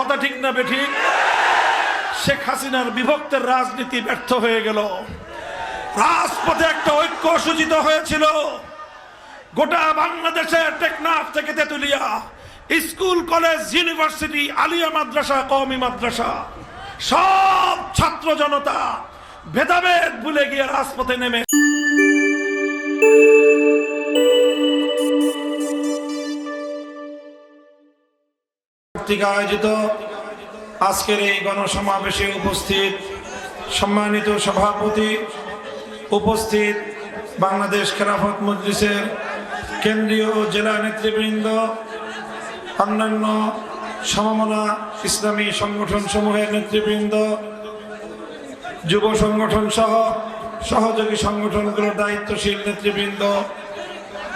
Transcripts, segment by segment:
কথা ঠিক না বেঠিক? শেখ হাসিনার বিভক্তের রাজনীতি ব্যর্থ হয়ে গেল। রাজপথে একটা ঐক্য সূচিত হয়েছিল। গোটা বাংলাদেশের টেকনাফ থেকে তেতুলিয়া, স্কুল, কলেজ, ইউনিভার্সিটি, আলিয়া মাদ্রাসা, কওমি মাদ্রাসা, সব ছাত্র জনতা ভেদাভেদ ভুলে গিয়ে রাজপথে নেমে কর্তৃক আয়োজিত আজকের এই গণসমাবেশে উপস্থিত সম্মানিত সভাপতি উপস্থিত বাংলাদেশ খেলাফত মজলিসের কেন্দ্রীয় জেলা নেতৃবৃন্দ, অন্যান্য সমমনা ইসলামী সংগঠন সমূহের নেতৃবৃন্দ, যুব সংগঠন সহ সহযোগী সংগঠনগুলোর দায়িত্বশীল নেতৃবৃন্দ,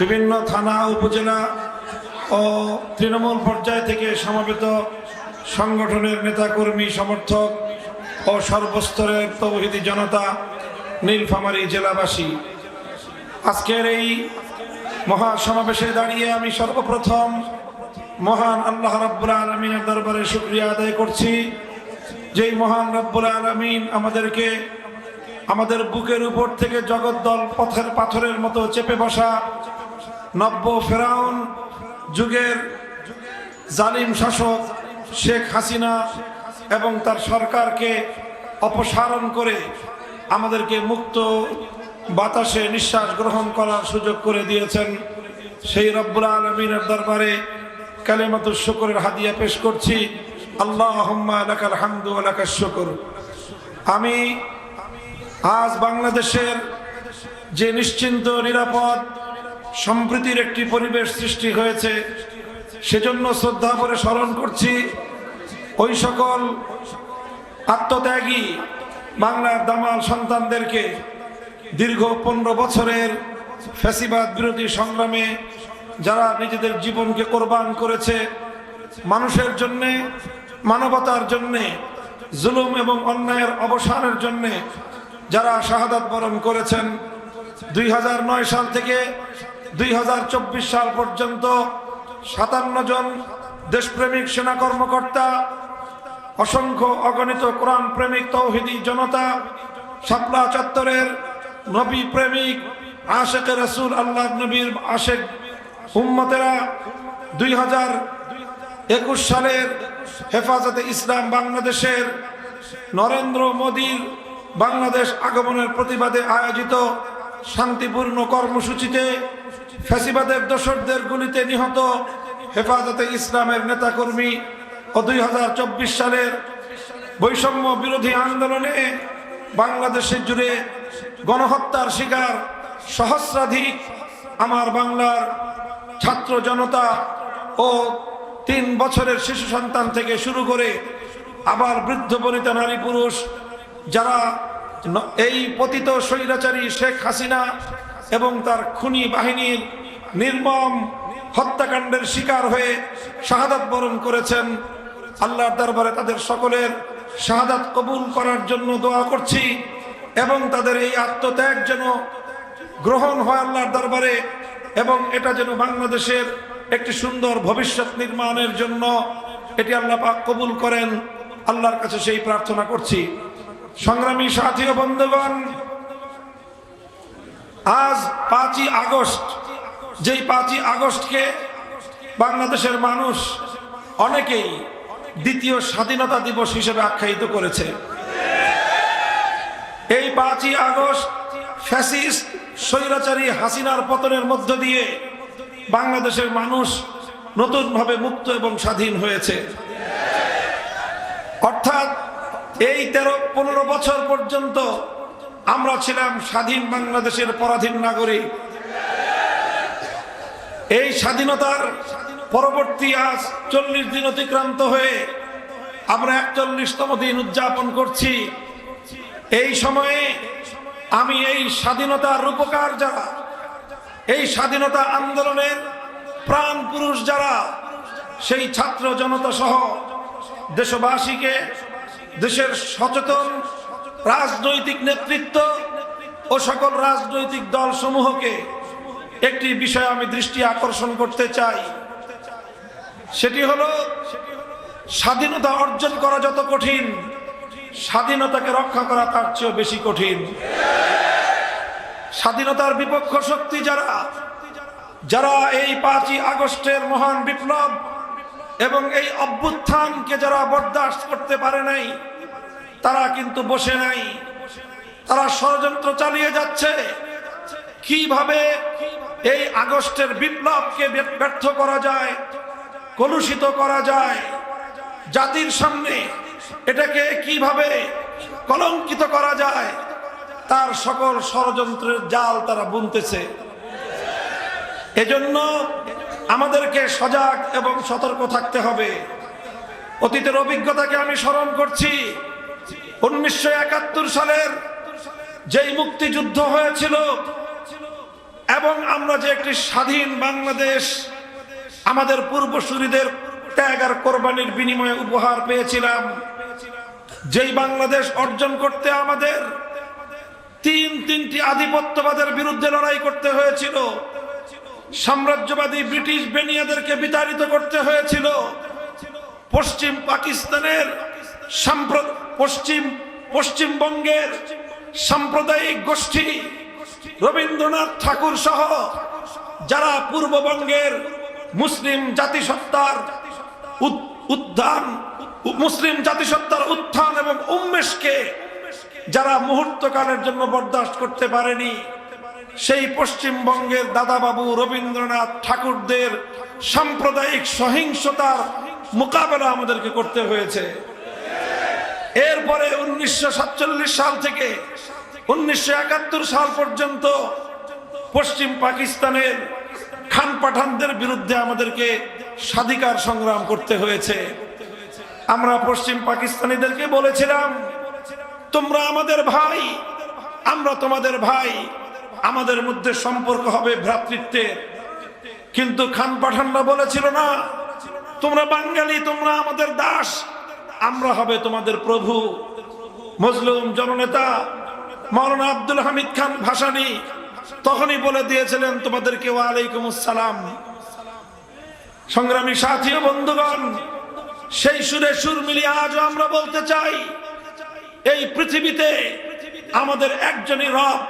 বিভিন্ন থানা, উপজেলা ও তৃণমূল পর্যায় থেকে সমবেত সংগঠনের নেতাকর্মী, সমর্থক ও সর্বস্তরের তৌহিদি জনতা নীলফামারী জেলাবাসী। আজকের এই মহা সমাবেশে দাঁড়িয়ে আমি সর্বপ্রথম মহান আল্লাহ রাব্বুল আলমিনের দরবারে শুক্রিয়া আদায় করছি। যেই মহান রব্বুল আলমিন আমাদেরকে আমাদের বুকের উপর থেকে জগদ্দল পথের পাথরের মতো চেপে বসা নব্য ফেরাউন যুগের জালিম শাসক শেখ হাসিনা এবং তার সরকারকে অপসারণ করে আমাদেরকে মুক্ত বাতাসে নিঃশ্বাস গ্রহণ করার সুযোগ করে দিয়েছেন। সেই রব্বুল আলমিনের দরবারে কালেমাত শুকরের হাদিয়া পেশ করছি। আল্লাহ লাকাল হামদু লাকাল শুকর। আমি আজ বাংলাদেশের যে নিশ্চিন্ত, নিরাপদ সম্প্রীতির একটি পরিবেশ সৃষ্টি হয়েছে। সেজন্য শ্রদ্ধা করে স্মরণ করছি, ওই সকল আত্মত্যাগী বাংলার দামাল সন্তানদেরকে দীর্ঘ পনেরো বছরের ফ্যাসিবাদ বিরোধী সংগ্রামে যারা নিজেদের জীবনকে কোরবান করেছে, মানুষের জন্যে, মানবতার জন্যে, জুলুম এবং অন্যায়ের অবসানের জন্যে যারা শাহাদাত বরণ করেছেন। দুই হাজার নয় সাল থেকে দুই হাজার চব্বিশ সাল পর্যন্ত সাতান্ন জন দেশপ্রেমিক সেনা কর্মকর্তা, অসংখ্য অগণিত কোরআন প্রেমিক, তৌহিদি জনতা, শাপলা চত্বরের নবী প্রেমিক, আশেক রসুল আল্লাহ নবীর আশেক উম্মতেরা দুই হাজার একুশ সালের হেফাজতে ইসলাম বাংলাদেশের নরেন্দ্র মোদীর বাংলাদেশ আগমনের প্রতিবাদে আয়োজিত শান্তিপূর্ণ কর্মসূচিতে ফ্যাসিবাদের দোসরদের গুলিতে নিহত হেফাজতে ইসলামের নেতাকর্মী ও দুই হাজার চব্বিশ সালের বৈষম্য বিরোধী আন্দোলনে বাংলাদেশের জুড়ে গণহত্যার শিকার সহস্রাধিক আমার বাংলার ছাত্র জনতা ও তিন বছরের শিশু সন্তান থেকে শুরু করে আবার বৃদ্ধ বনিতা নারী পুরুষ যারা এই পতিত স্বৈরাচারী শেখ হাসিনা এবং তার খুনি বাহিনীর নির্মম হত্যাকাণ্ডের শিকার হয়ে শাহাদাত বরণ করেছেন। আল্লাহর দরবারে তাদের সকলের শাহাদাত কবুল করার জন্য দোয়া করছি এবং তাদের এই আত্মত্যাগ যেন গ্রহণ হয় আল্লাহর দরবারে এবং এটা যেন বাংলাদেশের একটি সুন্দর ভবিষ্যৎ নির্মাণের জন্য এটি আল্লাহ পাক কবুল করেন। আল্লাহর কাছে সেই প্রার্থনা করছি। সংগ্রামী সাথী ও বন্ধুগণ আজ পাঁচই আগস্ট, যেই পাঁচই আগস্টকে বাংলাদেশের মানুষ অনেকেই দ্বিতীয় স্বাধীনতা দিবস হিসেবে আখ্যায়িত করেছে। এই পাঁচই আগস্ট ফ্যাসিস্ট স্বৈরাচারী হাসিনার পতনের মধ্য দিয়ে বাংলাদেশের মানুষ নতুনভাবে মুক্ত এবং স্বাধীন হয়েছে। অর্থাৎ এই তেরো, পনেরো বছর পর্যন্ত আমরা ছিলাম স্বাধীন বাংলাদেশের পরাধীন নাগরিক। এই স্বাধীনতার পরবর্তী আজ চল্লিশ দিন অতিক্রান্ত হয়ে আমরা একচল্লিশতম দিন উদযাপন করছি। এই সময়ে আমি এই স্বাধীনতার রূপকার যারা, এই স্বাধীনতা আন্দোলনের প্রাণ পুরুষ যারা, সেই ছাত্র জনতা সহ দেশবাসীকে, দেশের সচেতন রাজনৈতিক নেতৃত্ব ও সকল রাজনৈতিক দল সমূহকে একটি বিষয় আমি দৃষ্টি আকর্ষণ করতে চাই। সেটি হলো, স্বাধীনতা অর্জন করা যত কঠিন, স্বাধীনতাকে রক্ষা করা তার চেয়েও বেশি কঠিন। স্বাধীনতার বিপক্ষ শক্তি যারা যারা এই পাঁচই আগস্টের মহান বিপ্লব এবং এই অভ্যুত্থানকে যারা বরদাস্ত করতে পারে নাই তারা কিন্তু বসে নাই। তারা ষড়যন্ত্র চালিয়ে যাচ্ছে। কীভাবে এই আগস্টের বিপ্লবকে ব্যর্থ করা যায়, কলুষিত করা যায়, জাতির সামনে এটাকে কীভাবে কলঙ্কিত করা যায়, তার সকল ষড়যন্ত্রের জাল তারা বুনতেছে। এজন্য আমাদেরকে সজাগ এবং সতর্ক থাকতে হবে। অতীতের অভিজ্ঞতাকে আমি স্মরণ করছি। উনিশশো একাত্তর সালের যেই মুক্তিযুদ্ধ হয়েছিল এবং আমরা যে একটি স্বাধীন বাংলাদেশ, আমাদের পূর্বসূরিদের ত্যাগ আর কোরবানির বিনিময়ে উপহার পেয়েছিলাম, যেই বাংলাদেশ অর্জন করতে আমাদের তিন তিনটি আধিপত্যবাদের বিরুদ্ধে লড়াই করতে হয়েছিল, সাম্রাজ্যবাদী ব্রিটিশ বেনিয়াদেরকে বিতাড়িত করতে হয়েছিল, পশ্চিম পাকিস্তানের পশ্চিম পশ্চিমবঙ্গের সাম্প্রদায়িক গোষ্ঠী রবীন্দ্রনাথ ঠাকুর সহ যারা পূর্ববঙ্গের মুসলিম জাতিসত্তার উত্থান মুসলিম জাতিসত্তার উত্থান এবং উন্মেষকে যারা মুহূর্তকালের জন্য বরদাস্ত করতে পারেনি, সেই পশ্চিমবঙ্গের দাদাবাবু রবীন্দ্রনাথ ঠাকুরদের সাম্প্রদায়িক সহিংসতার মোকাবেলা আমাদেরকে করতে হয়েছে। এরপরে উনিশশো সাতচল্লিশ সাল থেকে উনিশশো একাত্তর সাল পর্যন্ত পশ্চিম পাকিস্তানের খান পাঠানদের বিরুদ্ধে আমাদেরকে স্বাধিকার সংগ্রাম করতে হয়েছে। আমরা পশ্চিম পাকিস্তানিদেরকে বলেছিলাম, তোমরা আমাদের ভাই, আমরা তোমাদের ভাই, আমাদের মধ্যে সম্পর্ক হবে ভ্রাতৃত্বের। কিন্তু খান পাঠানরা বলেছিল না, তোমরা বাঙালি, তোমরা আমাদের দাস। আমরা হবে তোমাদের প্রভু। মজলুম জননেতা মৌলানা আব্দুল হামিদ খান ভাসানি তখনই বলে দিয়েছিলেন, তোমাদেরকে ওয়ালাইকুম আসসালাম। সংগ্রামী সাথী বন্ধুগণ, সেই সুরে সুর মিলিয়ে আজও আমরা বলতে চাই, এই পৃথিবীতে আমাদের একজনই রব,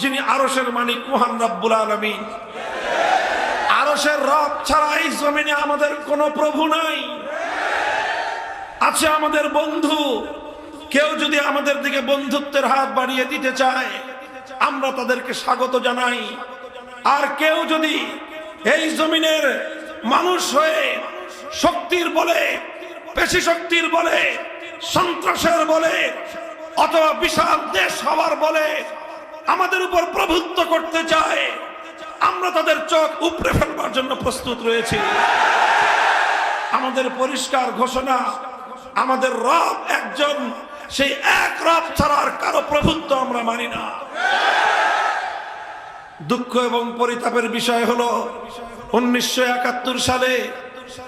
যিনি আরসের মালিক মহান রব্বুল আলমিন। আরসের রব ছাড়া এই জমিনে আমাদের কোনো প্রভু নাই। আছে আমাদের বন্ধু। কেউ যদি আমাদের দিকে বন্ধুত্বের হাত বাড়িয়ে দিতে চায়, আমরা তাদেরকে স্বাগত জানাই। আর কেউ যদি এই জমিনের মানুষ হয়ে শক্তির বলে, পেশি শক্তির বলে, সন্ত্রাসের বলে, অথবা বিশাল দেশ হওয়ার বলে আমাদের উপর প্রভুত্ব করতে চায়, আমরা তাদের চোখ উপড়ে ফেলবার জন্য প্রস্তুত রয়েছি। আমাদের পরিষ্কার ঘোষণা আমাদের রব একজন, সেই এক রব ছাড়া আর কারও প্রভুত্ব আমরা মানি না। দুঃখ এবং পরিতাপের বিষয় হলো, উনিশশো একাত্তর সালে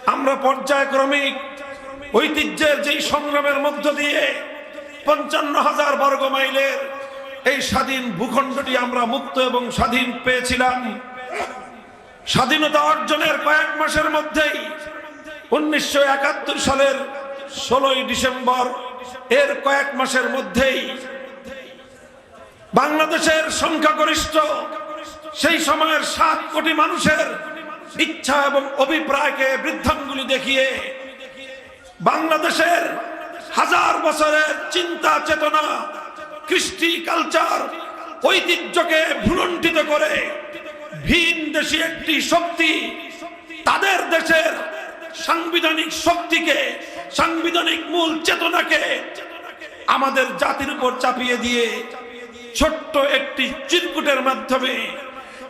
আমরা পর্যায়ক্রমিক ঐতিহ্যের যেই সংগ্রামের মধ্য দিয়ে পঞ্চান্ন হাজার বর্গ মাইলের এই স্বাধীন ভূখণ্ডটি আমরা মুক্ত এবং স্বাধীন পেয়েছিলাম। স্বাধীনতা অর্জনের কয়েক মাসের মধ্যেই উনিশশো একাত্তর সালের ষোলোই ডিসেম্বর এর কয়েক মাসের মধ্যেই বাংলাদেশের সংখ্যাগরিষ্ঠ, সেই সময়ের সাত কোটি মানুষের ইচ্ছা এবং অভিপ্রায়কে বৃদ্ধাঙ্গুলি দেখিয়ে বাংলাদেশের হাজার বছরের চিন্তা চেতনা, কৃষ্টি কালচার, ঐতিহ্যকে ভুলণ্ঠিত করে ভিন দেশি একটি শক্তি তাদের দেশের সাংবিধানিক শক্তিকে, সাংবিধানিক মূল চেতনাকে আমাদের জাতির উপর চাপিয়ে দিয়ে ছোট্ট একটি চিরকুটের মাধ্যমে,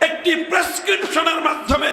একটি প্রেসক্রিপশনের মাধ্যমে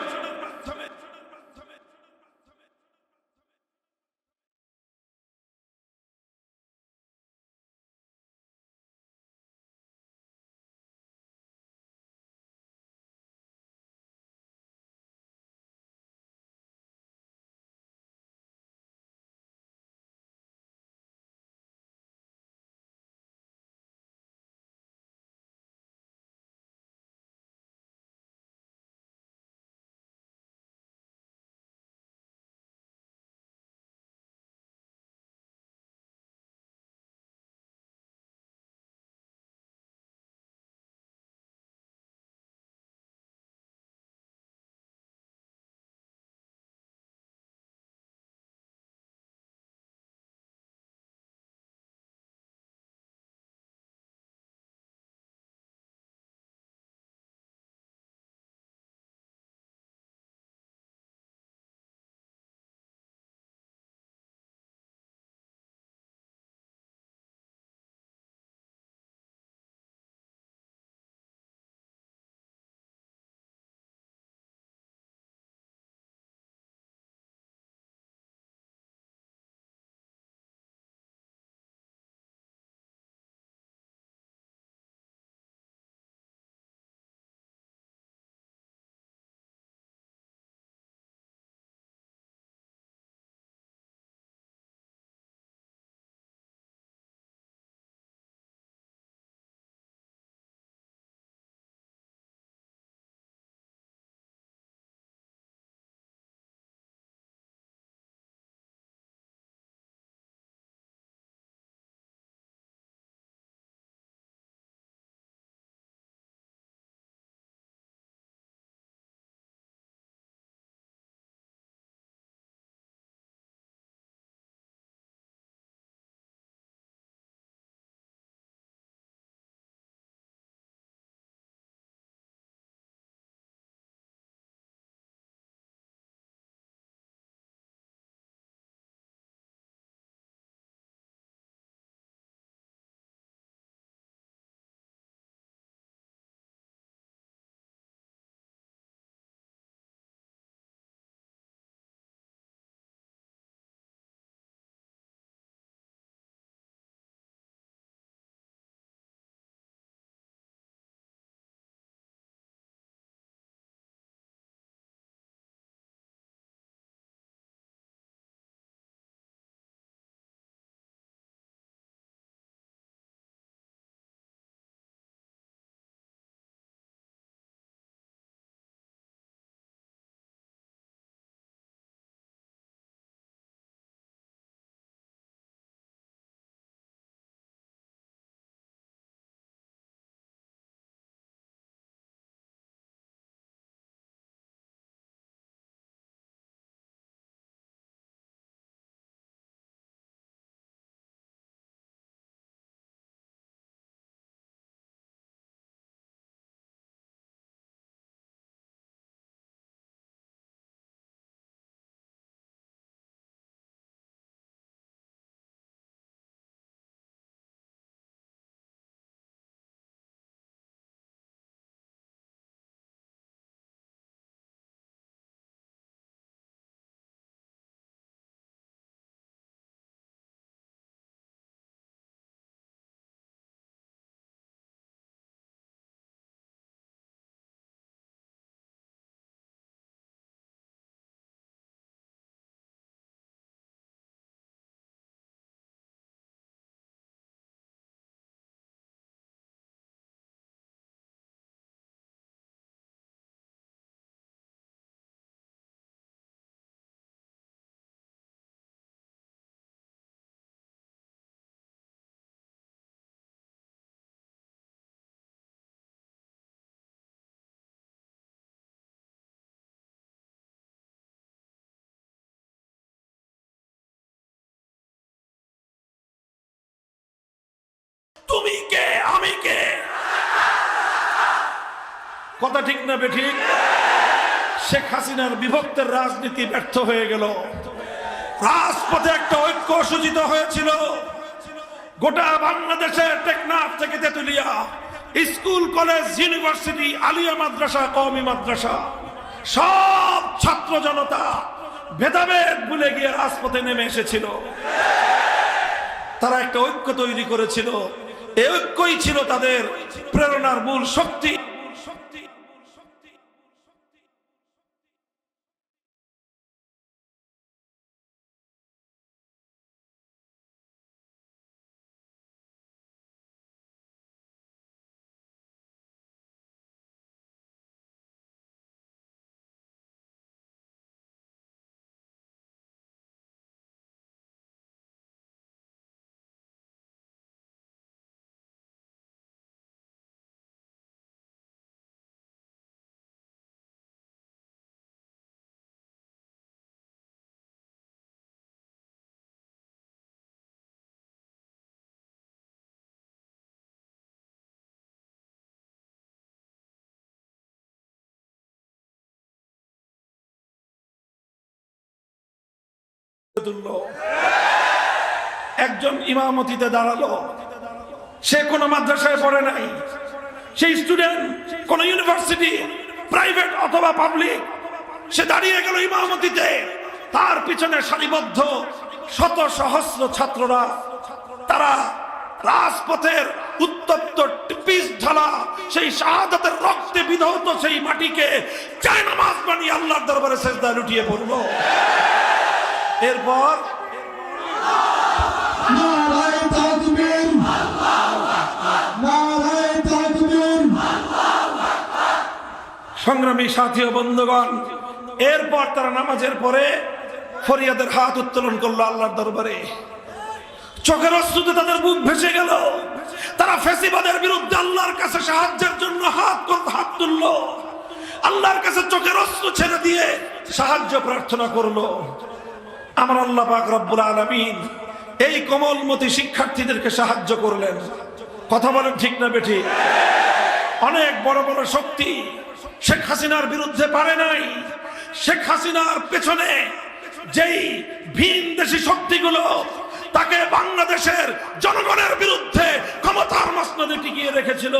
তুমি কে? আমি কে? কথা ঠিক না বেঠিক? শেখ হাসিনার বিভক্তের রাজনীতি ব্যর্থ হয়ে গেল। রাজপথে একটা ঐক্য সূচিত হয়েছিল। গোটা বাংলাদেশের টেকনাফ থেকে তেতুলিয়া, স্কুল, কলেজ, ইউনিভার্সিটি, আলিয়া মাদ্রাসা, কওমি মাদ্রাসা, সব ছাত্র জনতা ভেদাভেদ ভুলে গিয়ে রাজপথে নেমে এসেছিল। তারা একটা ঐক্য তৈরি করেছিল। ঐক্যই ছিল তাদের প্রেরণার মূল শক্তি। একজন ইমামতিতে দাঁড়াল। সে কোনো মাদ্রাসায় পড়ে নাই। সেই স্টুডেন্ট কোন ইউনিভার্সিটি প্রাইভেট অথবা পাবলিক সে দাঁড়িয়ে গেল ইমামতিতে। তার পিছনে সারিবদ্ধ শত সহস্র ছাত্ররা। তারা রাজপথের উত্তপ্ত পিস ঢালা, সেই শাহাদাতের রক্তে বিধৌত সেই মাটিকে চায় নামাজ বানিয়ে আল্লাহর দরবারে শেষদা লুটিয়ে পড়ল। এরপর সংগ্রামী সাথী ও বন্ধুগণ এরপর তারা নামাজের পরে ফরিয়াদের হাত উত্তোলন করল আল্লাহর দরবারে। চোখের অস্তুতে তাদের বুক ভেসে গেল। তারা ফেসিবাদের বিরুদ্ধে আল্লাহর কাছে সাহায্যের জন্য হাত হাত তুললো। আল্লাহর কাছে চোখের অস্ত্র ছেড়ে দিয়ে সাহায্য প্রার্থনা করল। আমার আল্লাহ পাক রব্বুল আলামিন এই কোমলমতি শিক্ষার্থীদেরকে সাহায্য করলেন। কথা বলেন ঠিক না বেঠি? অনেক বড় বড় শক্তি শেখ হাসিনার বিরুদ্ধে পারে নাই। শেখ হাসিনার পেছনে যেই ভিন দেশি শক্তিগুলো, তাকে বাংলাদেশের জনগণের বিরুদ্ধে ক্ষমতার মসনদে টিকিয়ে রেখেছিল।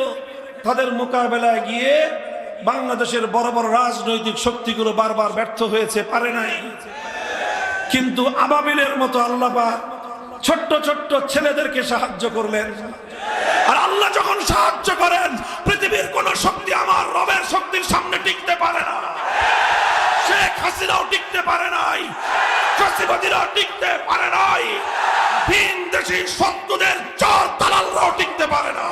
তাদের মোকাবেলায় গিয়ে বাংলাদেশের বড় বড় রাজনৈতিক শক্তিগুলো বারবার ব্যর্থ হয়েছে, পারে নাই। কিন্তু আবাবিলের মতো আল্লাহ ছোট্ট ছোট্ট ছেলেদেরকে সাহায্য করলেন। আর আল্লাহ যখন সাহায্য করেন, পৃথিবীর কোন শক্তি আমার রবের শক্তির সামনে টিকতে পারে না। শেখ হাসিনাও টিকতে পারে নাই। ফ্যাসিবাদীরাও টিকতে পারে নাই। ভিন দেশি শত্রুদের চর দালালরাও টিকতে পারে না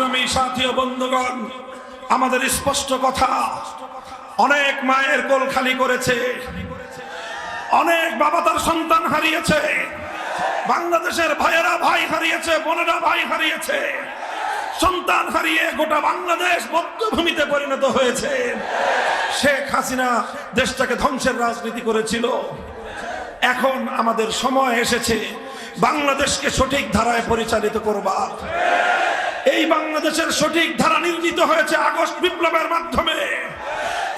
সংগ্রামী সাথী ও বন্ধুগণ, আমাদের স্পষ্ট কথা, অনেক মায়ের কোল খালি করেছে, অনেক বাবা তার সন্তান হারিয়েছে, বাংলাদেশের ভাইয়েরা ভাই হারিয়েছে, বোনেরা ভাই হারিয়েছে, সন্তান হারিয়ে গোটা বাংলাদেশ বদ্ধভূমিতে পরিণত হয়েছে। শেখ হাসিনা দেশটাকে ধ্বংসের রাজনীতি করেছিল। এখন আমাদের সময় এসেছে, বাংলাদেশকে সঠিক ধারায় পরিচালিত করবার। এই বাংলাদেশের সঠিক ধারা নির্মিত হয়েছে আগস্ট বিপ্লবের মাধ্যমে।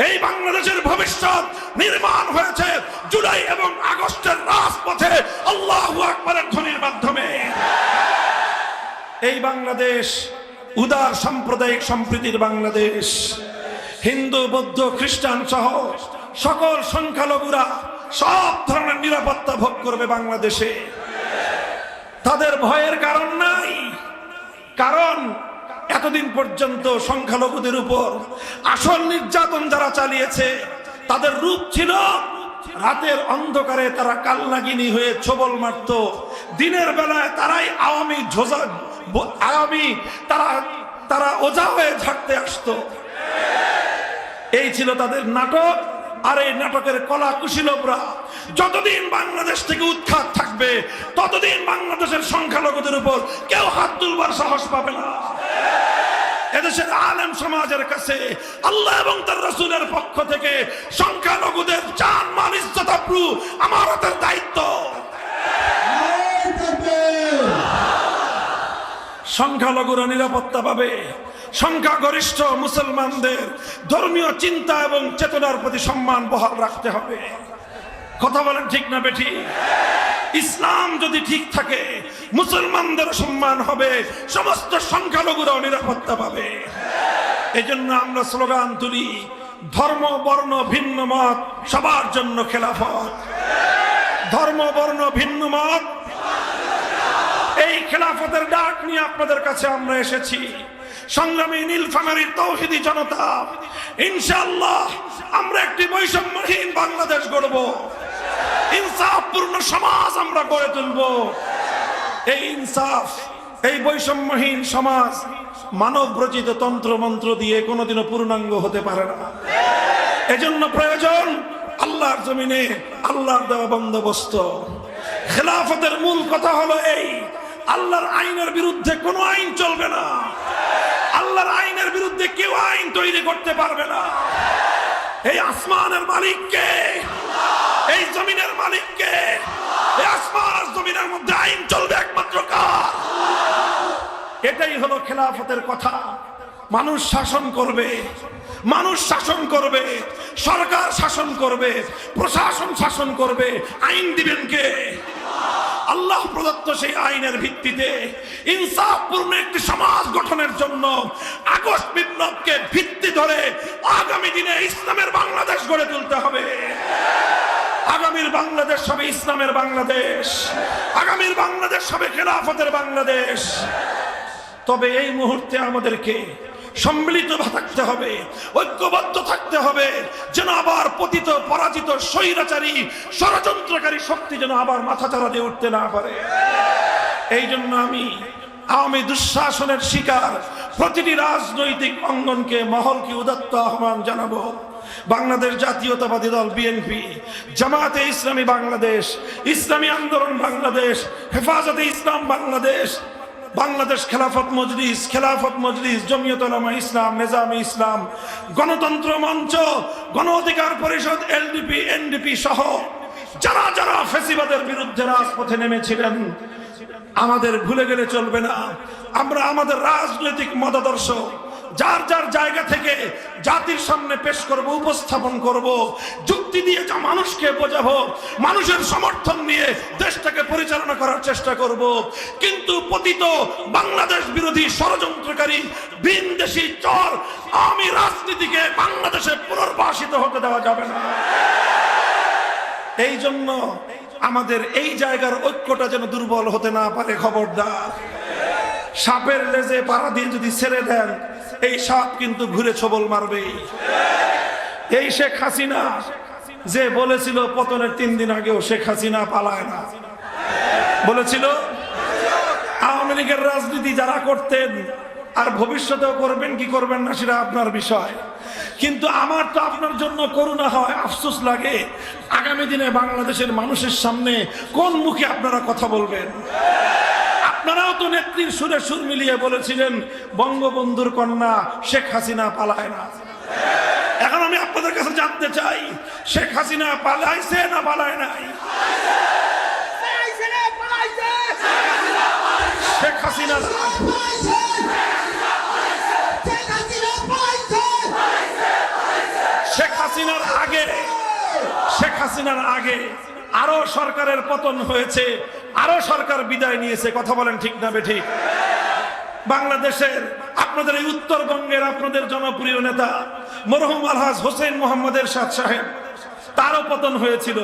এই বাংলাদেশের ভবিষ্যৎ নির্মাণ হয়েছে জুলাই এবং আগস্টের রাজপথে আল্লাহ আকবরের ধ্বনির মাধ্যমে। এই বাংলাদেশ, উদার সাম্প্রদায়িক সম্প্রীতির বাংলাদেশ, হিন্দু, বৌদ্ধ, খ্রিস্টান সহ সকল সংখ্যালঘুরা সব ধরনের নিরাপত্তা ভোগ করবে বাংলাদেশে। তাদের ভয়ের কারণ নাই। কারণ এতদিন পর্যন্ত সংখ্যালঘুদের উপর আসল নির্যাতন যারা চালিয়েছে, তাদের রূপ ছিল রাতের অন্ধকারে তারা কালনাগিনী হয়ে ছবল মারত। দিনের বেলায় তারাই আওয়ামী ঝোজা, আওয়ামী তারা তারা ওজা হয়ে ঝাড়তে আসতো। এই ছিল তাদের নাটক। আর এই নাটকের কলা কুশীলবরা যতদিন বাংলাদেশ থেকে উৎখাত থাকবে ততদিন বাংলাদেশের সংখ্যালঘুদের উপর কেউ হাত তুলবার সাহস পাবে না। এদেশের আলেম সমাজের কাছে আল্লাহ এবং তার রসুলের পক্ষ থেকে সংখ্যালঘুদের চান মাল ইজ্জত আব্রু আমারতের দায়িত্ব। সংখ্যালঘুরা নিরাপত্তা পাবে সংখ্যাগরিষ্ঠ মুসলমানদের ধর্মীয় চিন্তা এবং চেতনার প্রতি সম্মান বহাল রাখতে হবে। কথা বলেন ঠিক না বেঠি? ইসলাম যদি ঠিক থাকে, মুসলমানদের সম্মান হবে, সমস্ত সংখ্যালঘুরাও নিরাপত্তা পাবে। এই জন্য আমরা স্লোগান তুলি, ধর্ম, বর্ণ, ভিন্ন মত সবার জন্য খেলাফত। ধর্ম, বর্ণ, ভিন্ন মত এই খেলাফতের ডাক নিয়ে আপনাদের কাছে আমরা এসেছি। সংগ্রামী নীলফামারীর তৌহিদি জনতা, ইনশাআল্লাহ আমরা একটি বৈষম্যহীন বাংলাদেশ গড়ব। ইনসাফপূর্ণ সমাজ আমরা গড়ে তুলব। এই ইনসাফ, এই বৈষম্যহীন সমাজ মানব রচিত তন্ত্র মন্ত্র দিয়ে কোনোদিনও পূর্ণাঙ্গ হতে পারে না। এজন্য প্রয়োজন আল্লাহর জমিনে আল্লাহর দেওয়া বন্দোবস্ত। খেলাফতের মূল কথা হলো এই, আল্লাহর আইনের বিরুদ্ধে কোনো আইন চলবে না। আল্লাহর আইনের বিরুদ্ধে কেউ আইন তৈরি করতে পারবে না। এই আসমানের মালিককে, এই জমিনের মালিককে আসমান জমিনের মধ্যে আইন চলবে একমাত্র কার? এটাই হলো খেলাফতের কথা। মানুষ শাসন করবে, মানুষ শাসন করবে, সরকার শাসন করবে, প্রশাসন শাসন করবে, আইন দিবেন কে? আল্লাহ প্রদত্ত সেই আইনের ভিত্তিতে ইনসাফপূর্ণ একটি সমাজ গঠনের জন্য আগস্ট বিপ্লবকে ভিত্তি ধরে আগামী দিনে ইসলামের বাংলাদেশ গড়ে তুলতে হবে। আগামীর বাংলাদেশ হবে ইসলামের বাংলাদেশ। আগামীর বাংলাদেশ হবে খেলাফতের বাংলাদেশ। তবে এই মুহূর্তে আমাদেরকে সম্মিলিত থাকতে হবে, ঐক্যবদ্ধ থাকতে হবে, যেন আবার পতিত, পরাজিত, স্বৈরাচারী, ষড়যন্ত্রকারী শক্তি যেন আবার মাথাচাড়া দিয়ে উঠতে না পারে। এই জন্য আমি আওয়ামী দুঃশাসনের শিকার প্রতিটি রাজনৈতিক অঙ্গনকে মহলকে উদাত্ত আহ্বান জানাব। বাংলাদেশ জাতীয়তাবাদী দল, বিএনপি জামাতে ইসলামী বাংলাদেশ, ইসলামী আন্দোলন বাংলাদেশ, হেফাজতে ইসলাম বাংলাদেশ বাংলাদেশ খেলাফত মজলিস খেলাফত মজলিস জমিয়ত ওলামা ইসলাম, নেজামে ইসলাম, গণতন্ত্র মঞ্চ, গণ অধিকার পরিষদ, এলডিপি, এনডিপি সহ যারা যারা ফেসিবাদের বিরুদ্ধে রাজপথে নেমেছিলেন, আমাদের ভুলে গেলে চলবে না। আমরা আমাদের রাজনৈতিক মতাদর্শ যার যার জায়গা থেকে জাতির সামনে পেশ করব, উপস্থাপন করব, যুক্তি দিয়ে যা মানুষকে বোঝাবো, মানুষের সমর্থন নিয়ে দেশটাকে পরিচালনা করার চেষ্টা করব। কিন্তু পতিত বাংলাদেশ বিরোধী ষড়যন্ত্রকারী ভিনদেশি চর, আমি রাজনীতিকে বাংলাদেশে পুনর্বাসিত হতে দেওয়া যাবে না। এই জন্য আমাদের এই জায়গার ঐক্যটা যেন দুর্বল হতে না পারে, খবরদার। সাপের লেজে পাড়া দিয়ে যদি ছেড়ে দেন এই সাপ কিন্তু ঘুরে ছবল মারবে। এই শেখ হাসিনা, যে বলেছিল পতনের তিন দিন আগেও শেখ হাসিনা পালায় না। বলেছিল, আওয়ামী লীগের রাজনীতি যারা করতেন আর ভবিষ্যতেও করবেন কি করবেন না সেটা আপনার বিষয়। কিন্তু আমার তো আপনার জন্য করুণা হয়, আফসোস লাগে, আগামী দিনে বাংলাদেশের মানুষের সামনে কোন মুখে আপনারা কথা বলবেন? আপনারাও তো নেত্রীর সুরে সুর মিলিয়ে বলেছিলেন, বঙ্গবন্ধুর কন্যা শেখ হাসিনা পালায় না। এখন আমি আপনাদের কাছে জানতে চাই, শেখ হাসিনা পালাইছে না পালায় নাই? শেখ হাসিনা শেখ হাসিনার আগে, শেখ হাসিনার আগে আরও সরকারের পতন হয়েছে। আরও সরকার বিদায় নিয়েছে, কথা বলেন ঠিক না বেঠিক বাংলাদেশের আপনাদের এই উত্তরবঙ্গের আপনাদের জনপ্রিয় নেতা মরহুম আলহাজ হোসেন মোহাম্মদের এরশাদ সাহেব, তারও পতন হয়েছিল।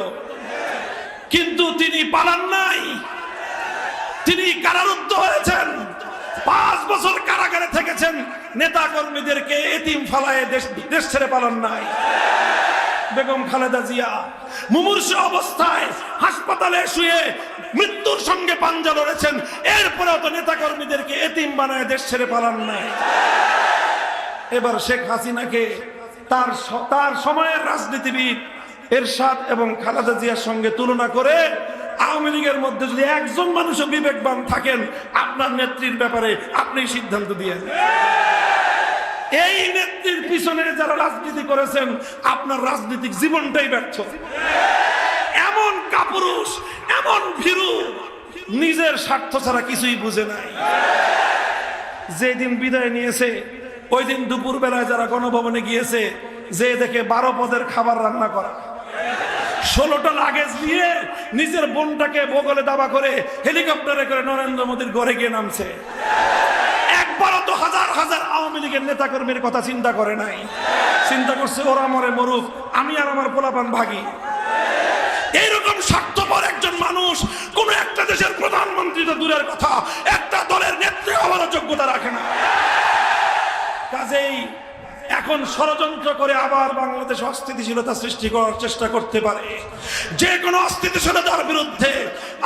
কিন্তু তিনি পালান নাই। তিনি কারারুদ্ধ হয়েছেন। পাঁচ বছর কারাগারে থেকেছেন। নেতা কর্মীদেরকে এতিম ফালায় দেশ ছেড়ে পালন নাই। বেগম খালেদা জিয়া, মুমূর্ষ অবস্থায় হাসপাতালে শুয়ে মৃত্যুর সঙ্গে পাঞ্জা লড়েছেন। এরপরেও তো নেতা কর্মীদেরকে এতিম বানায় দেশ ছেড়ে পালান নাই। এবার শেখ হাসিনাকে তার তার সময়ের রাজনীতিবিদ এরশাদ এবং খালেদা জিয়ার সঙ্গে তুলনা করে আওয়ামী লীগের মধ্যে যদি একজন মানুষও বিবেকবান থাকেন, আপনার নেত্রীর ব্যাপারে আপনি সিদ্ধান্ত দিয়ে এই নেত্রীর পিছনে যারা রাজনীতি করেছেন, আপনার রাজনৈতিক জীবনটাই ব্যর্থ। এমন কাপুরুষ, এমন ভীরু, নিজের স্বার্থ ছাড়া কিছুই বুঝে নাই। যেদিন বিদায় নিয়েছে ওই দিন দুপুর বেলায় যারা গণভবনে গিয়েছে, যে দেখে বারো পদের খাবার রান্না করা। ষোলোটা লাগেজ নিয়ে নিজের বোনটাকে বগলে দাবা করে হেলিকপ্টারে করে নরেন্দ্র মোদীর ঘরে গিয়ে নামছে। আওয়ামী লীগের নেতা কর্মীর কথা চিন্তা করে নাই। চিন্তা করছে, ওরা মরে মরুক, আমি আর আমার পোলাপান ভাগি। এইরকম স্বার্থপর একজন মানুষ কোন একটা দেশের প্রধানমন্ত্রী তো দূরের কথা, একটা দলের নেত্রী হওয়ার যোগ্যতা রাখে না। কাজেই এখন ষড়যন্ত্র করে আবার বাংলাদেশ অস্থিতিশীলতা সৃষ্টি করার চেষ্টা করতে পারে। যে কোনো অস্থিতিশীলতার বিরুদ্ধে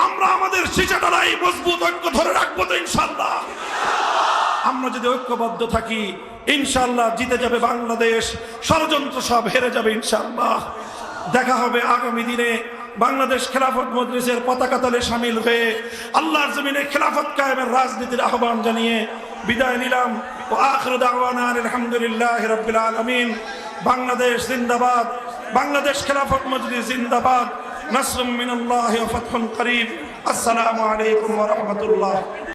আমরা আমাদের শিচাডালাই মজবুত ঐক্য ধরে রাখব তো ইনশাল্লাহ। আমরা যদি ঐক্যবদ্ধ থাকি ইনশাল্লাহ জিতে যাবে বাংলাদেশ, ষড়যন্ত্র সব হেরে যাবে ইনশাল্লাহ দেখা হবে আগামী দিনে বাংলাদেশ খেলাফত মজলিসের পতাকা তলে সামিল হয়ে আল্লাহর জমিনে খেলাফত কায়েমের রাজনীতির আহ্বান জানিয়ে বিদায় নিলাম। ও আখর দাওয়ানা আলহামদুলিল্লাহ রবিল আলমিন। বাংলাদেশ জিন্দাবাদ, বাংলাদেশ খেলাফত মজলিস জিন্দাবাদ। নাসরুম মিনাল্লাহি করিব আসসালামু আলাইকুম ওয়া